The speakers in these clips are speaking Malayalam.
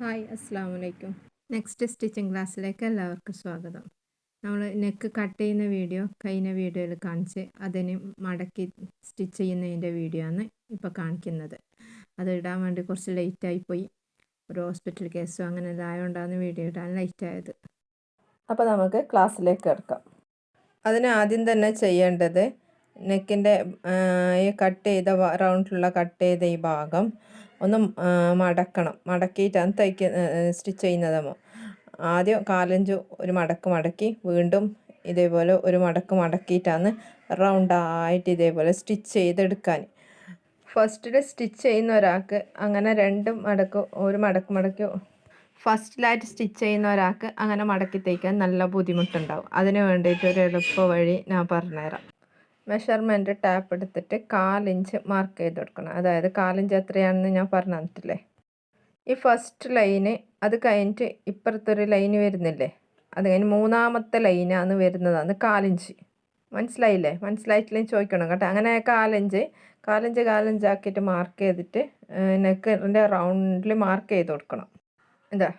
ഹായ് അസ്സാം വലൈക്കും നെക്സ്റ്റ് സ്റ്റിച്ചിങ് ക്ലാസ്സിലേക്ക് എല്ലാവർക്കും സ്വാഗതം. നമ്മൾ നെക്ക് കട്ട് ചെയ്യുന്ന വീഡിയോ കഴിഞ്ഞ വീഡിയോയിൽ കാണിച്ച് അതിന് മടക്കി സ്റ്റിച്ച് ചെയ്യുന്നതിന്റെ വീഡിയോ ആണ് ഇപ്പോൾ കാണിക്കുന്നത്. അത് ഇടാൻ വേണ്ടി കുറച്ച് ലേറ്റായി പോയി. ഒരു ഹോസ്പിറ്റൽ കേസോ അങ്ങനെ ഇതായതുകൊണ്ടാണ് വീഡിയോ ഇടാൻ ലേറ്റായത്. അപ്പോൾ നമുക്ക് ക്ലാസ്സിലേക്ക് എടുക്കാം അതിന് ആദ്യം തന്നെ ചെയ്യേണ്ടത് നെക്കിന്റെ ഈ കട്ട് ചെയ്ത റൗണ്ടിലുള്ള കട്ട് ചെയ്ത ഈ ഭാഗം ഒന്ന് മടക്കണം. മടക്കിയിട്ടാണ് തയ്ക്ക സ്റ്റിച്ച് ചെയ്യുന്നത്. ആദ്യം കാലഞ്ച് ഒരു മടക്ക് മടക്കി വീണ്ടും ഇതേപോലെ ഒരു മടക്ക് മടക്കിയിട്ടാണ് റൗണ്ടായിട്ട് ഇതേപോലെ സ്റ്റിച്ച് ചെയ്തെടുക്കാൻ. ഫസ്റ്റിൽ സ്റ്റിച്ച് ചെയ്യുന്ന ഒരാൾക്ക് അങ്ങനെ രണ്ട് മടക്ക് ഒരു മടക്ക് മടക്കി ഫസ്റ്റിലായിട്ട് സ്റ്റിച്ച് ചെയ്യുന്ന ഒരാൾക്ക് അങ്ങനെ മടക്കി തയ്ക്കാൻ നല്ല ബുദ്ധിമുട്ടുണ്ടാവും. അതിന് വേണ്ടിയിട്ട് ഒരു എളുപ്പ വഴി ഞാൻ പറഞ്ഞുതരാം. മെഷർമെന്റ് ടാപ്പ് എടുത്തിട്ട് കാലിഞ്ച് മാർക്ക് ചെയ്ത് കൊടുക്കണം. അതായത് കാലിഞ്ച് എത്രയാണെന്ന് ഞാൻ പറഞ്ഞു തന്നിട്ടില്ലേ ഈ ഫസ്റ്റ് ലൈന് അത് കഴിഞ്ഞിട്ട് ഇപ്പുറത്തൊരു ലൈന് വരുന്നില്ലേ? അത് കഴിഞ്ഞ് മൂന്നാമത്തെ ലൈനാണ് വരുന്നതാണ് കാലിഞ്ച്. മനസ്സിലായില്ലേ? മനസ്സിലായിട്ടില്ലെങ്കിൽ ചോദിക്കണം കേട്ടോ. അങ്ങനെ കാലഞ്ച് കാലഞ്ച് കാലഞ്ച് ആക്കിയിട്ട് മാർക്ക് ചെയ്തിട്ട് നെക്കിന്റെ റൗണ്ടിൽ മാർക്ക് ചെയ്ത് കൊടുക്കണം. എന്താ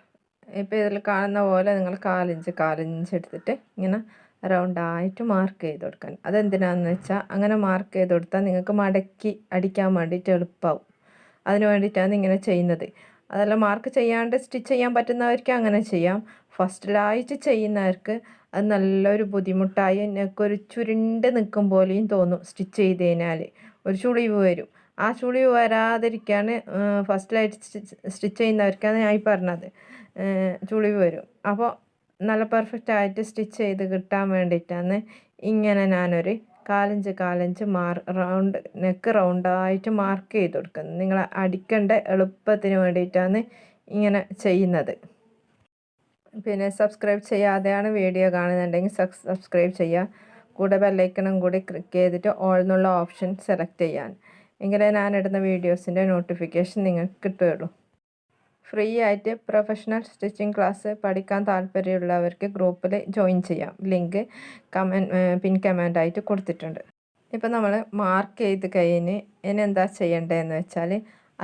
ഇപ്പോൾ ഇതിൽ കാണുന്ന പോലെ നിങ്ങൾ കാലഞ്ച് കാലഞ്ച് എടുത്തിട്ട് ഇങ്ങനെ റൗണ്ടായിട്ട് മാർക്ക് ചെയ്ത് കൊടുക്കാൻ. അതെന്തിനാണെന്ന് വെച്ചാൽ അങ്ങനെ മാർക്ക് ചെയ്ത് കൊടുത്താൽ നിങ്ങൾക്ക് മടക്കി അടിക്കാൻ വേണ്ടിയിട്ട് എളുപ്പമാവും അതിന് വേണ്ടിയിട്ടാണ് ഇങ്ങനെ ചെയ്യുന്നത്. അതല്ല മാർക്ക് ചെയ്യാണ്ട് സ്റ്റിച്ച് ചെയ്യാൻ പറ്റുന്നവർക്ക് അങ്ങനെ ചെയ്യാം. ഫസ്റ്റിലായിട്ട് ചെയ്യുന്നവർക്ക് അത് നല്ലൊരു ബുദ്ധിമുട്ടായി ഒരു ചുരുണ്ട് നിൽക്കും പോലെയും തോന്നും സ്റ്റിച്ച് ചെയ്ത് കഴിഞ്ഞാൽ ഒരു ചുളിവ് വരും. ആ ചുളിവ് വരാതിരിക്കാണ് ഫസ്റ്റിലായിട്ട് സ്റ്റിച്ച് ചെയ്യുന്നവർക്കാണ് ഞാൻ ഈ പറഞ്ഞത്. ചുളിവ് വരും. അപ്പോൾ നല്ല പെർഫെക്റ്റ് ആയിട്ട് സ്റ്റിച്ച് ചെയ്ത് കിട്ടാൻ വേണ്ടിയിട്ടാണ് ഇങ്ങനെ ഞാനൊരു കാലഞ്ച് കാലഞ്ച് മാർ റൗണ്ട് നെക്ക് റൗണ്ടായിട്ട് മാർക്ക് ചെയ്ത് കൊടുക്കുന്നത്. നിങ്ങൾ അടിക്കേണ്ട എളുപ്പത്തിന് വേണ്ടിയിട്ടാണ് ഇങ്ങനെ ചെയ്യുന്നത്. പിന്നെ സബ്സ്ക്രൈബ് ചെയ്യാതെയാണ് വീഡിയോ കാണുന്നുണ്ടെങ്കിൽ സബ്സ്ക്രൈബ് ചെയ്യുക കൂടെ ബെല്ലൈക്കണം കൂടി ക്ലിക്ക് ചെയ്തിട്ട് ഓൾ എന്നുള്ള ഓപ്ഷൻ സെലക്ട് ചെയ്യാൻ. എങ്കിലേ ഞാനിടുന്ന വീഡിയോസിന്റെ നോട്ടിഫിക്കേഷൻ നിങ്ങൾക്ക് കിട്ടുകയുള്ളൂ. ഫ്രീ ആയിട്ട് പ്രൊഫഷണൽ സ്റ്റിച്ചിങ് ക്ലാസ് പഠിക്കാൻ താല്പര്യമുള്ളവർക്ക് ഗ്രൂപ്പിൽ ജോയിൻ ചെയ്യാം. ലിങ്ക് കമന്റ് പിൻ കമന്റായിട്ട് കൊടുത്തിട്ടുണ്ട്. ഇപ്പം നമ്മൾ മാർക്ക് ചെയ്ത് കഴിഞ്ഞ് ഇനി എന്താ ചെയ്യേണ്ടതെന്ന് വെച്ചാൽ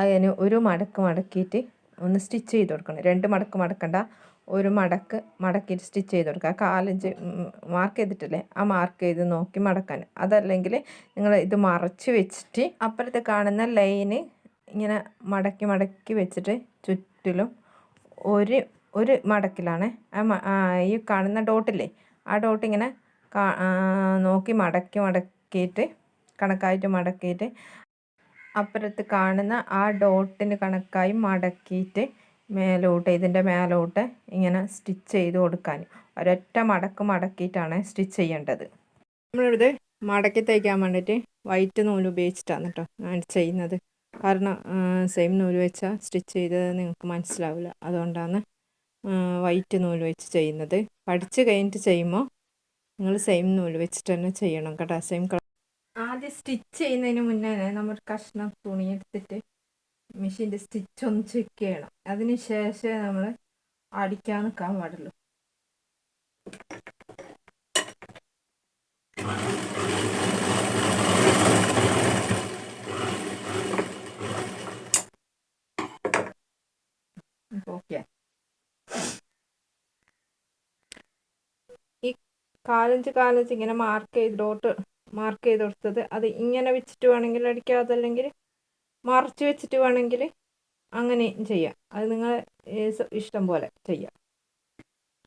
അതിന് ഒരു മടക്ക് മടക്കിയിട്ട് ഒന്ന് സ്റ്റിച്ച് ചെയ്ത് കൊടുക്കണം. രണ്ട് മടക്ക് മടക്കണ്ട ഒരു മടക്ക് മടക്കിയിട്ട് സ്റ്റിച്ച് ചെയ്ത് കൊടുക്കുക. കാലഞ്ച് മാർക്ക് ചെയ്തിട്ടില്ലേ? ആ മാർക്ക് ചെയ്ത് നോക്കി മടക്കാൻ. അതല്ലെങ്കിൽ നിങ്ങൾ ഇത് മറച്ച് വെച്ചിട്ട് അപ്പുറത്ത് കാണുന്ന ലൈന് ഇങ്ങനെ മടക്കി മടക്കി വെച്ചിട്ട് ചുറ്റിലും ഒരു ഒരു മടക്കിലാണ്. ഈ കാണുന്ന ഡോട്ടില്ലേ ആ ഡോട്ട് ഇങ്ങനെ നോക്കി മടക്കി മടക്കിയിട്ട് കണക്കായിട്ട് മടക്കിയിട്ട് അപ്പുറത്ത് കാണുന്ന ആ ഡോട്ടിന് കണക്കായി മടക്കിയിട്ട് മേലോട്ട് ഇതിന്റെ മേലോട്ട് ഇങ്ങനെ സ്റ്റിച്ച് ചെയ്ത് കൊടുക്കാൻ. ഒരൊറ്റ മടക്ക് മടക്കിയിട്ടാണ് സ്റ്റിച്ച് ചെയ്യേണ്ടത്. നമ്മളിവിടെ മടക്കി തയ്ക്കാൻ വേണ്ടിയിട്ട് വൈറ്റ് നൂൽ ഉപയോഗിച്ചിട്ടാണ് കേട്ടോ ഞാൻ ചെയ്യുന്നത്. കാരണം സെയിം നൂൽ വെച്ചാൽ സ്റ്റിച്ച് ചെയ്തത് നിങ്ങൾക്ക് മനസ്സിലാവില്ല. അതുകൊണ്ടാണ് വൈറ്റ് നൂൽ വെച്ച് ചെയ്യുന്നത്. പഠിച്ച് കഴിഞ്ഞിട്ട് ചെയ്യുമ്പോൾ നിങ്ങൾ സെയിം നൂൽ വെച്ചിട്ട് തന്നെ ചെയ്യണം കേട്ടോ. സെയിം കളർ ആദ്യം സ്റ്റിച്ച് ചെയ്യുന്നതിന് മുന്നേ നമ്മൾ കഷ്ണം തുണി എടുത്തിട്ട് മെഷീന്റെ സ്റ്റിച്ച് ഒന്ന് ചെക്ക് ചെയ്യണം. അതിന് ശേഷമേ നമ്മൾ അടിക്കാൻ നിൽക്കാൻ പാടുള്ളൂ ഓക്കെ ഈ കാലഞ്ച് കാലഞ്ച് ഇങ്ങനെ മാർക്ക് ചെയ്ത് ഡോട്ട് മാർക്ക് ചെയ്ത് കൊടുത്തത്. അത് ഇങ്ങനെ വെച്ചിട്ട് വേണമെങ്കിൽ അടിക്കാം. അതല്ലെങ്കിൽ മറച്ച് വെച്ചിട്ട് വേണമെങ്കിൽ അങ്ങനെ ചെയ്യാം. അത് നിങ്ങൾ ഇഷ്ടം പോലെ ചെയ്യാം.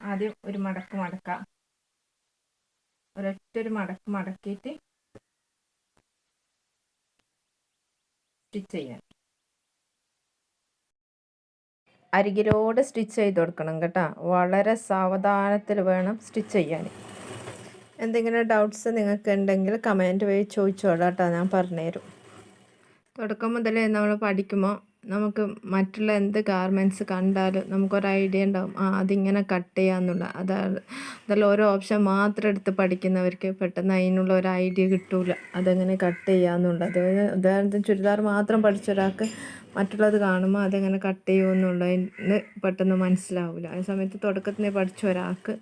ആദ്യം ഒരു മടക്ക് മടക്കാം. ഒരൊറ്റ ഒരു മടക്ക് മടക്കിയിട്ട് സ്റ്റിച്ച് ചെയ്യാം അരികിലോട് സ്റ്റിച്ച് ചെയ്ത് കൊടുക്കണം കേട്ടോ. വളരെ സാവധാനത്തിൽ വേണം സ്റ്റിച്ച് ചെയ്യാൻ. എന്തെങ്കിലും ഡൗട്ട്സ് നിങ്ങൾക്ക് ഉണ്ടെങ്കിൽ കമന്റ് വഴി ചോദിച്ചോളാം കേട്ടോ ഞാൻ പറഞ്ഞുതരും. തുടക്കം മുതലേ നമ്മൾ പഠിക്കുമ്പോൾ നമുക്ക് മറ്റുള്ള എന്ത് ഗാർമെന്റ്സ് കണ്ടാലും നമുക്കൊരു ഐഡിയ ഉണ്ടാവും. ആ അതിങ്ങനെ കട്ട് ചെയ്യാമെന്നുള്ള അതാണ് അതല്ല ഓരോ ഓപ്ഷൻ മാത്രം എടുത്ത് പഠിക്കുന്നവർക്ക് പെട്ടെന്ന് അതിനുള്ള ഒരു ഐഡിയ കിട്ടില്ല അതെങ്ങനെ കട്ട് ചെയ്യാമെന്നുള്ളത് ഉദാഹരണത്തിന് ചുരിദാർ മാത്രം പഠിച്ച ഒരാൾക്ക് മറ്റുള്ളത് കാണുമ്പോൾ അതെങ്ങനെ കട്ട് ചെയ്യുമെന്നുള്ളതിന് പെട്ടെന്ന് മനസ്സിലാവില്ല ആ സമയത്ത് തുടക്കത്തിനെ പഠിച്ച ഒരാൾക്ക്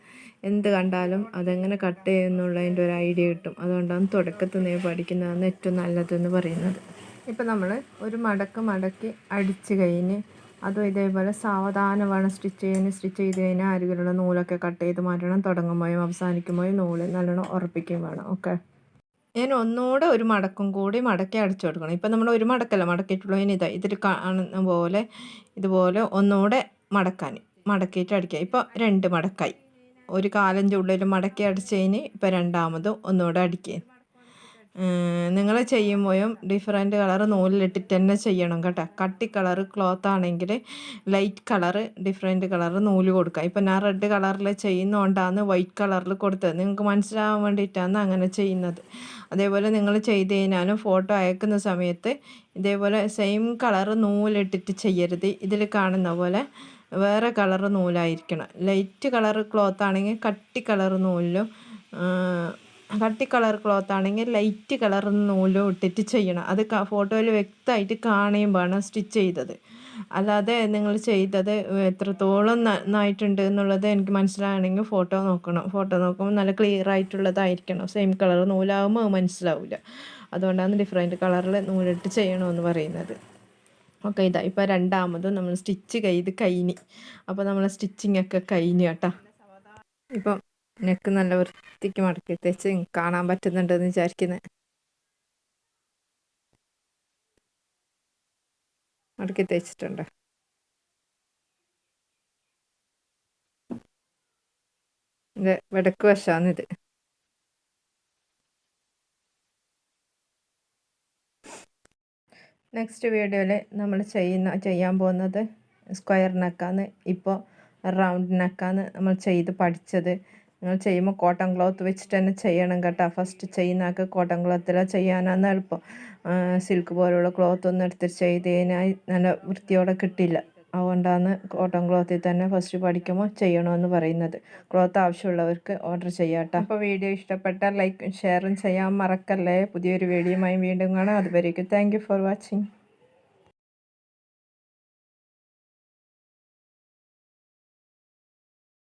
എന്ത് കണ്ടാലും അതെങ്ങനെ കട്ട് ചെയ്യുമെന്നുള്ളതിന്റെ ഒരു ഐഡിയ കിട്ടും. അതുകൊണ്ടാണ് തുടക്കത്തിൽ നിന്ന് പഠിക്കുന്നതാണ് ഏറ്റവും നല്ലതെന്ന് പറയുന്നത്. ഇപ്പം നമ്മൾ ഒരു മടക്ക് മടക്കി അടിച്ച് കഴിഞ്ഞ് അതും ഇതേപോലെ സാവധാനം വേണം സ്റ്റിച്ച് ചെയ്യാൻ സ്റ്റിച്ച് ചെയ്ത് കഴിഞ്ഞാൽ അരികിലുള്ള നൂലൊക്കെ കട്ട് ചെയ്ത് മാറ്റണം തുടങ്ങുമ്പോഴും അവസാനിക്കുമ്പോഴും നൂൽ നല്ലോണം ഉറപ്പിക്കുകയും വേണം. ഓക്കെ? ഞാൻ ഒന്നുകൂടെ ഒരു മടക്കും കൂടി മടക്കി അടിച്ചു കൊടുക്കണം. ഇപ്പം നമ്മൾ ഒരു മടക്കല്ല മടക്കിയിട്ടുള്ളൂ? ഇനി ഇതാ ഇതിൽ കാണുന്ന പോലെ ഇതുപോലെ ഒന്നുകൂടെ മടക്കാൻ മടക്കിയിട്ട് അടിക്കുക. ഇപ്പോൾ രണ്ട് മടക്കായി. ഒരു കാലഞ്ചുള്ളിൽ മടക്കി അടിച്ചതിന് ഇപ്പോൾ രണ്ടാമതും ഒന്നുകൂടെ അടിക്കുക നിങ്ങൾ ചെയ്യുമ്പോഴും ഡിഫറെന്റ് കളർ നൂലിലിട്ടിട്ട് തന്നെ ചെയ്യണം കേട്ടോ. കട്ടി കളർ ക്ലോത്ത് ആണെങ്കിൽ ലൈറ്റ് കളർ ഡിഫറെന്റ് കളർ നൂൽ കൊടുക്കുക. ഇപ്പം ഞാൻ റെഡ് കളറിൽ ചെയ്യുന്നതുകൊണ്ടാണ് വൈറ്റ് കളറിൽ കൊടുത്തത്. നിങ്ങൾക്ക് മനസ്സിലാവാൻ വേണ്ടിയിട്ടാണ് അങ്ങനെ ചെയ്യുന്നത്. അതേപോലെ നിങ്ങൾ ചെയ്ത് കഴിഞ്ഞാലും ഫോട്ടോ അയക്കുന്ന സമയത്ത് ഇതേപോലെ സെയിം കളർ നൂലിട്ടിട്ട് ചെയ്യരുത്. ഇതിൽ കാണുന്ന പോലെ വേറെ കളർ നൂലായിരിക്കണം. ലൈറ്റ് കളർ ക്ലോത്ത് ആണെങ്കിൽ കട്ടി കളർ നൂലിലും കട്ടി കളർ ക്ലോത്ത് ആണെങ്കിൽ ലൈറ്റ് കളർ നൂലും ഇട്ടിട്ട് ചെയ്യണം. അത് ഫോട്ടോയിൽ വ്യക്തമായിട്ട് കാണുകയും വേണം സ്റ്റിച്ച് ചെയ്തത്. അല്ലാതെ നിങ്ങൾ ചെയ്തത് എത്രത്തോളം നന്നായിട്ടുണ്ട് എന്നുള്ളത് എനിക്ക് മനസ്സിലാകണമെങ്കിൽ ഫോട്ടോ നോക്കണം. ഫോട്ടോ നോക്കുമ്പോൾ നല്ല ക്ലിയർ ആയിട്ടുള്ളതായിരിക്കണം. സെയിം കളർ നൂലാകുമ്പോൾ മനസ്സിലാവില്ല. അതുകൊണ്ടാണ് ഡിഫറെന്റ് കളറിൽ നൂലിട്ട് ചെയ്യണമെന്ന് പറയുന്നത്. ഓക്കെ ഇതാ ഇപ്പോൾ രണ്ടാമതും നമ്മൾ സ്റ്റിച്ച് ചെയ്ത് കഴിഞ്ഞ്. അപ്പോൾ നമ്മൾ സ്റ്റിച്ചിങ് ഒക്കെ കഴിഞ്ഞു കേട്ടോ. ഇപ്പം നെക്ക് നല്ല വൃത്തിക്ക് മടക്കിയിട്ട് വെച്ച് കാണാൻ പറ്റുന്നുണ്ടെന്ന് വിചാരിക്കുന്നത് മടക്കി തേച്ചിട്ടുണ്ട്. ഇത് വടക്ക് വശാന്നിത് നെക്സ്റ്റ് വീഡിയോയിൽ നമ്മൾ ചെയ്യുന്ന ചെയ്യാൻ പോകുന്നത് സ്ക്വയർ നെക്കാന്ന് ഇപ്പോൾ റൗണ്ട് നെക്കാന്ന് നമ്മൾ ചെയ്ത് പഠിച്ചത്. നിങ്ങൾ ചെയ്യുമ്പോൾ കോട്ടൺ ക്ലോത്ത് വെച്ചിട്ട് തന്നെ ചെയ്യണം കേട്ടോ. ഫസ്റ്റ് ചെയ്യുന്നതൊക്കെ കോട്ടൺ ക്ലോത്തിലാണ് ചെയ്യാനാണ് എളുപ്പം. സിൽക്ക് പോലുള്ള ക്ലോത്ത് ഒന്നും എടുത്തിട്ട് ചെയ്ത് കഴിഞ്ഞാൽ നല്ല വൃത്തിയോടെ കിട്ടില്ല. അതുകൊണ്ടാണ് കോട്ടൺ ക്ലോത്തിൽ തന്നെ ഫസ്റ്റ് പഠിക്കുമ്പോൾ ചെയ്യണമെന്ന് പറയുന്നത്. ക്ലോത്ത് ആവശ്യമുള്ളവർക്ക് ഓർഡർ ചെയ്യാട്ടോ അപ്പോൾ വീഡിയോ ഇഷ്ടപ്പെട്ട ലൈക്കും ഷെയറും ചെയ്യാൻ മറക്കല്ലേ. പുതിയൊരു വീഡിയോയുമായി വീണ്ടും കാണാം. അതുവരേക്കും താങ്ക് ഫോർ വാച്ചിങ്